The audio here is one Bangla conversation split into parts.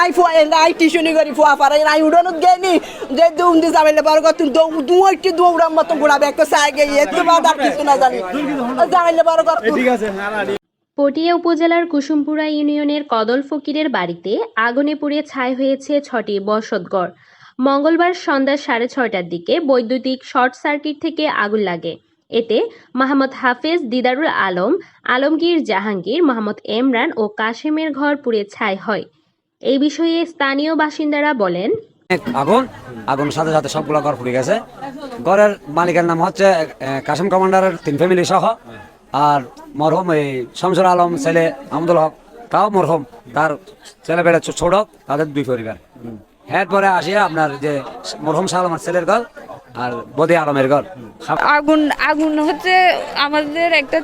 আই ফুয়া আই টিউশনি করি ফুয়া পারাই আই উড়নত গেনি। যে দুম দি যাবেলে বার কত দৌ দু একটি দৌড়ার মতো ঘোড়াবে একটা সাই গিয়ে এত বাদ আর কিছু না জানি। যাবেলে বার কত পটিয়া উপজেলার কুসুমপুরা ইউনিয়নের কদল ফকিরের বাড়িতে আগুনে পুড়ে ছাই হয়েছে ছটি বসতঘর মঙ্গলবার সন্ধ্যা সাড়ে ছয়টার দিকে বৈদ্যুতিক শর্ট সার্কিট থেকে আগুন লাগে। এতে মোহাম্মদ হাফেজ দিদারুল আলম আলমগীর জাহাঙ্গীর মোহাম্মদ এমরান ও কাশেমের ঘর পুড়ে ছাই হয়। এই বিষয়ে স্থানীয় বাসিন্দারা বলেন আগুন আগুন সাথে সাথে সবগুলো ঘর পুড়ে গেছে। ঘরের মালিকের নাম হচ্ছে কাসিম কমান্ডারের তিন ফ্যামিলি সহ। আর মরহম এই শামসুর আলম ছেলে আহমদুল হক তাও মরহম। তার ছেলে বেড়ে ছোট তাদের দুই পরিবার। হ্যাঁ পরে আসিয়া আপনার যে মরহম শাহ আলমের ছেলের ঘর আর বদি আলমের ঘর। আগুন আগুন হচ্ছে আমাদের একটা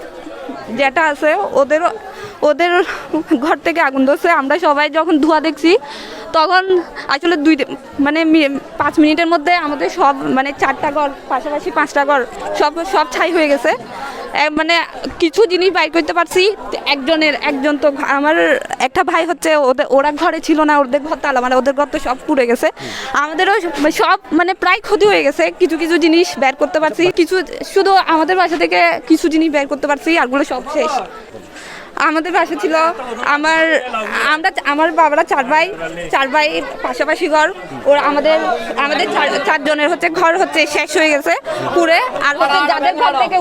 যেটা আছে ওদের ওদের ঘর থেকে আগুন ধরছে। আমরা সবাই যখন ধোঁয়া দেখছি, তখন আসলে দুই মানে পাঁচ মিনিটের মধ্যে আমাদের সব মানে চারটা ঘর, পাশাপাশি পাঁচটা ঘর, সব সব ছাই হয়ে গেছে। মানে কিছু জিনিস বাইর করতে পারছি, একজনের, একজন তো আমার একটা ভাই হচ্ছে ওদের, ওরা ঘরে ছিল না, ওদের ঘর তালা মানে ওদের ঘর তো সব পুড়ে গেছে। আমাদেরও সব মানে প্রায় ক্ষতি হয়ে গেছে, কিছু কিছু জিনিস বের করতে পারছি, কিছু, শুধু আমাদের বাসা থেকে কিছু জিনিস বের করতে পারছি আরগুলো সব শেষ। আমাদের বাসা ছিল আমার, আমরা আমার বাবারা চার ভাই চার ভাই পাশাপাশি ঘর। ওরা আমাদের আমাদের চারজনের হচ্ছে ঘর হচ্ছে শেষ হয়ে গেছে পুরে। আর হচ্ছে যাদের ঘর থেকে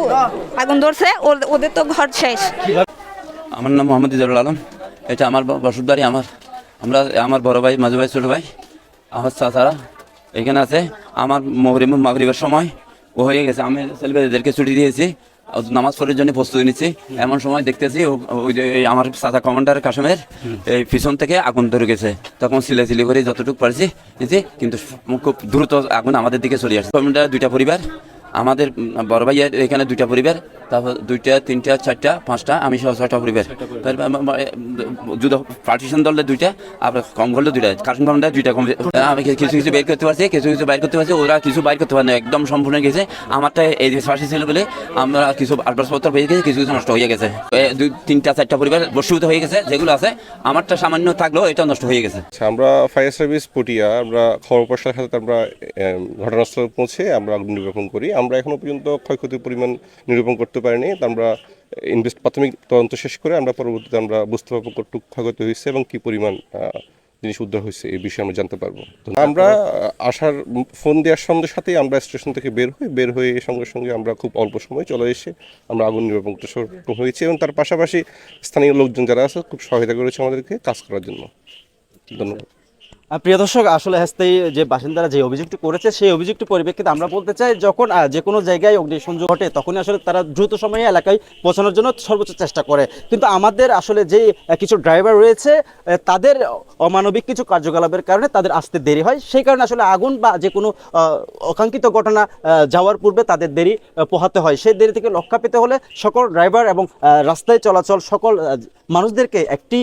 আগুন ধরছে ওদের তো ঘর শেষ। আমার নাম মোহাম্মদ ইজারুল আলম। এটা আমার ব- আমার, আমরা, আমার বড় ভাই, মাঝু ভাই, ছোট ভাই, আমার চাচারা এখানে আছে। আমার মগরিব, মাগরিবের সময় ও হয়ে গেছে। আমি ছেলেমেয়েদেরকে ছুটি দিয়েছি। নামাজ পড়ার জন্য প্রস্তুতি নিচ্ছি। এমন সময় দেখতেছি ওই যে আমার সাদা কমান্ডার কাশ্মীর, এই পিছন থেকে আগুন ধরে গেছে। তখন সিলাই সিলে করে যতটুকু পারছি কিন্তু খুব দ্রুত আগুন আমাদের দিকে চলে আসছে। কমান্ডার, দুইটা পরিবার আমাদের বড় ভাইয়ের এখানে দুইটা পরিবার তারপর দুইটা তিনটা চারটা পাঁচটা আমি সহ ছয়টা পরিবার। যুদ্ধ পার্টিশন দলে দুইটা আবার কম করলে দুইটা কার্টুন কমটা দুইটা কম আমি কিছু কিছু বের করতে পারছি কিছু কিছু বাইর করতে পারছি ওরা কিছু বাইর করতে পারে না একদম সম্পূর্ণ গেছে। আমারটা এই যে পাশে ছিল বলে আমরা কিছু আসবাবপত্র পেয়ে গেছি কিছু কিছু নষ্ট হয়ে গেছে। দুই তিনটা চারটা পরিবার বসীভূত হয়ে গেছে যেগুলো আছে আমারটা সামান্য থাকলেও এটা নষ্ট হয়ে গেছে। আচ্ছা আমরা ফায়ার সার্ভিস পটিয়া আমরা খবর পাওয়ার সাথে আমরা ঘটনাস্থলে পৌঁছে আমরা আগুন নিরূপণ করি। আমরা এখনও পর্যন্ত ক্ষয়ক্ষতির পরিমাণ নিরূপণ করতে পারিনি। আমরা ইনভেস্ট প্রাথমিক তদন্ত শেষ করে আমরা পরবর্তীতে আমরা বুঝতে পারব কতটুকু ক্ষয়ক্ষতি হয়েছে এবং কি পরিমাণ জিনিস উদ্ধার হয়েছে, এই বিষয়ে আমরা জানতে পারব। আমরা আসার ফোন দেওয়ার সঙ্গে সাথেই আমরা স্টেশন থেকে বের হই। বের হয়ে সঙ্গে সঙ্গে আমরা খুব অল্প সময় চলে এসে আমরা আগুন নিরূপণ করতে সক্ষম হয়েছি এবং তার পাশাপাশি স্থানীয় লোকজন যারা আছে, খুব সহায়তা করেছে আমাদেরকে কাজ করার জন্য। ধন্যবাদ। প্রিয় দর্শক, আসলে হাসতেই যে বাসিন্দারা যে অভিযোগটি করেছে, সেই অভিযোগটি পরিপ্রেক্ষিতে আমরা বলতে চাই, যখন যে কোনো জায়গায় অগ্নিসংযোগ ঘটে, তখনই আসলে তারা দ্রুত সময়ে এলাকায় পৌঁছানোর জন্য সর্বোচ্চ চেষ্টা করে। কিন্তু আমাদের আসলে যে কিছু ড্রাইভার রয়েছে তাদের অমানবিক কিছু কার্যকলাপের কারণে তাদের আসতে দেরি হয়। সেই কারণে আসলে আগুন বা যে কোনো অকাঙ্ক্ষিত ঘটনা যাওয়ার পূর্বে তাদের দেরি পোহাতে হয়। সেই দেরি থেকে রক্ষা পেতে হলে সকল ড্রাইভার এবং রাস্তায় চলাচল সকল মানুষদেরকে একটি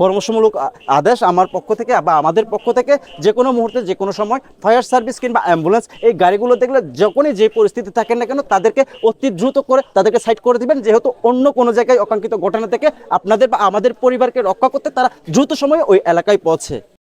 পরামর্শমূলক আদেশ আমার পক্ষ থেকে বা আমাদের পক্ষ থেকে যে কোনো মুহূর্তে, যে কোনো সময় ফায়ার সার্ভিস কিংবা অ্যাম্বুলেন্স এই গাড়িগুলো দেখলে যখনই যে পরিস্থিতি থাকেন না কেন তাদেরকে অতি দ্রুত করে তাদেরকে সাইড করে দিবেন। যেহেতু অন্য কোনো জায়গায় অকাঙ্ক্ষিত ঘটনা থেকে আপনাদের বা আমাদের পরিবারকে রক্ষা করতে তারা দ্রুত সময়ে ওই এলাকায় পৌঁছে।